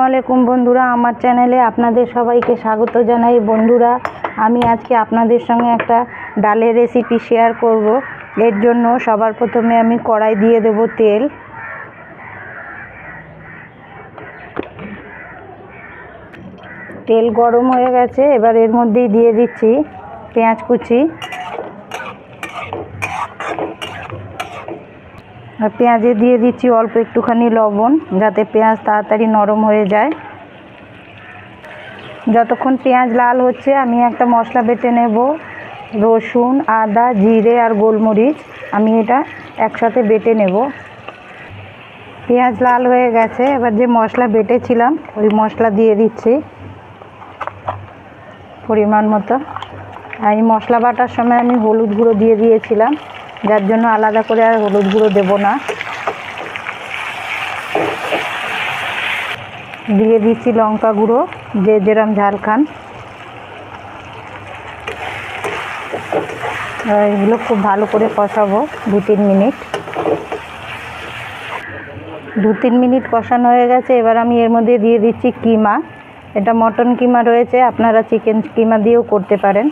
আসসালামু আলাইকুম বন্ধুরা, আমার চ্যানেলে আপনাদের সবাইকে স্বাগত জানাই। বন্ধুরা, আমি আজকে আপনাদের সঙ্গে একটা ডালের রেসিপি শেয়ার করব। এর জন্য সবার প্রথমে আমি কড়াই দিয়ে দেব তেল। তেল গরম হয়ে গেছে, এবার এর মধ্যেই দিয়ে দিচ্ছি পেঁয়াজ কুচি। আর পেঁয়াজে দিয়ে দিচ্ছি অল্প একটুখানি লবণ, যাতে পেঁয়াজ তাড়াতাড়ি নরম হয়ে যায়। যতক্ষণ পেঁয়াজ লাল হচ্ছে, আমি একটা মশলা বেটে নেব। রসুন, আদা, জিরে আর গোলমরিচ আমি এটা একসাথে বেটে নেব। পেঁয়াজ লাল হয়ে গেছে, এবার যে মশলা বেটেছিলাম, ওই মশলা দিয়ে দিচ্ছি। পরিমাণ মতো। আর এই মশলা বাটার সময় আমি হলুদ গুঁড়ো দিয়ে দিয়েছিলাম। যার জন্য আলাদা করে আর হলুদ গুঁড়ো দেবো না। দিয়ে দিচ্ছি লঙ্কা গুঁড়ো, যে যেরম ঝাল খান। এগুলো খুব ভালো করে কষাবো দু তিন মিনিট। দু তিন মিনিট কষানো হয়ে গেছে, এবার আমি এর মধ্যে দিয়ে দিচ্ছি কিমা। এটা মটন কিমা রয়েছে, আপনারা চিকেন কিমা দিয়েও করতে পারেন।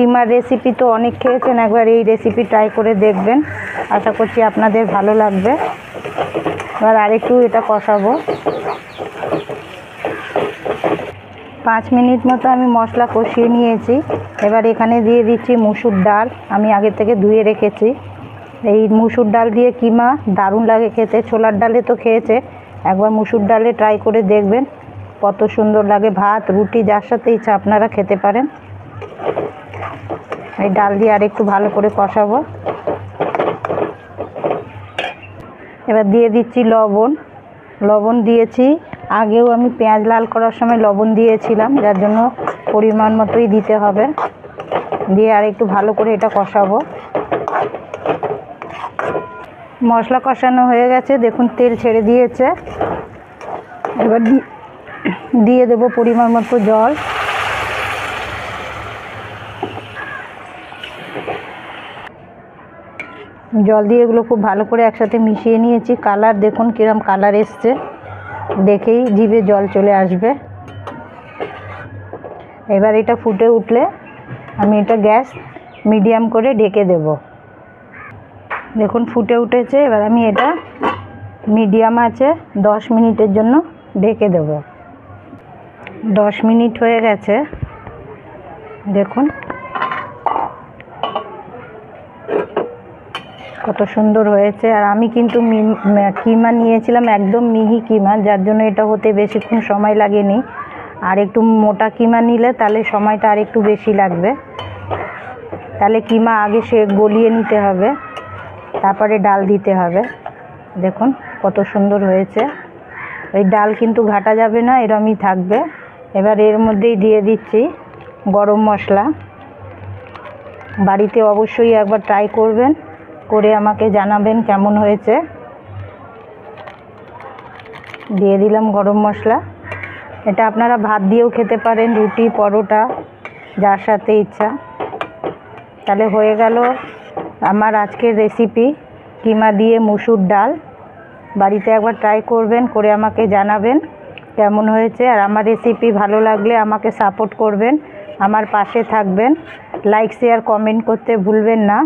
কিমার রেসিপি তো অনেক খেয়েছেন, একবার এই রেসিপি ট্রাই করে দেখবেন। আশা করছি আপনাদের ভালো লাগবে। এবার আরেকটু এটা কষাবো। পাঁচ মিনিট মতো আমি মশলা কষিয়ে নিয়েছি। এবার এখানে দিয়ে দিচ্ছি মুসুর ডাল। আমি আগে থেকে ধুয়ে রেখেছি। এই মুসুর ডাল দিয়ে কিমা দারুণ লাগে খেতে। ছোলার ডালে তো খেয়েছে। একবার মুসুর ডালে ট্রাই করে দেখবেন। কত সুন্দর লাগে ভাত, রুটি, যার সাথে ইচ্ছা আপনারা খেতে পারেন। এই ডাল দিয়ে আর একটু ভালো করে কষাবো। এবার দিয়ে দিচ্ছি লবণ। লবণ দিয়েছি। আগেও আমি পেঁয়াজ লাল করার সময় লবণ দিয়েছিলাম, যার জন্য পরিমাণ মতোই দিতে হবে। দিয়ে আর একটু ভালো করে এটা কষাবো। মশলা কষানো হয়ে গেছে, দেখুন তেল ছেড়ে দিয়েছে। এবার দিয়ে দেবো পরিমাণ মতো জল। জল দিয়ে এগুলো খুব ভালো করে একসাথে মিশিয়ে নিয়েছি। কালার দেখুন কিরম কালার এসছে। দেখেই জিভে জল চলে আসবে। এবার এটা ফুটে উঠলে আমি এটা গ্যাস মিডিয়াম করে ঢেকে দেব। দেখুন ফুটে উঠেছে, এবার আমি এটা মিডিয়াম আছে, দশ মিনিটের জন্য ঢেকে দেব। দশ মিনিট হয়ে গেছে। দেখুন। কত সুন্দর হয়েছে। আর আমি কিন্তু কিমা নিয়েছিলাম, একদম মিহি কিমা, যার জন্য এটা হতে বেশিক্ষণ সময় লাগেনি। আর একটু মোটা কিমা নিলে তাহলে সময়টা আর একটু বেশি লাগবে। তাহলে কিমা আগে সে গলিয়ে নিতে হবে, তারপরে ডাল দিতে হবে। দেখুন কত সুন্দর হয়েছে। ওই ডাল কিন্তু ঘাটা যাবে না, এরমই থাকবে। এবার এর মধ্যেই দিয়ে দিচ্ছি গরম মশলা। বাড়িতে অবশ্যই একবার ট্রাই করবেন। করে আমাকে জানাবেন কেমন হয়েছে। দিয়ে দিলাম গরম মশলা। এটা আপনারা ভাত দিয়েও খেতে পারেন, রুটি, পরোটা, যার সাথে ইচ্ছা। তাহলে হয়ে গেল আমার আজকের রেসিপি কিমা দিয়ে মুসুর ডাল। বাড়িতে একবার ট্রাই করবেন, করে আমাকে জানাবেন কেমন হয়েছে। আর আমার রেসিপি ভালো লাগলে আমাকে সাপোর্ট করবেন, আমার পাশে থাকবেন। লাইক শেয়ার কমেন্ট করতে ভুলবেন না।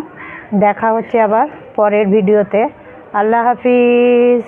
দেখা হচ্ছে আবার পরের ভিডিওতে। আল্লাহ হাফিজ।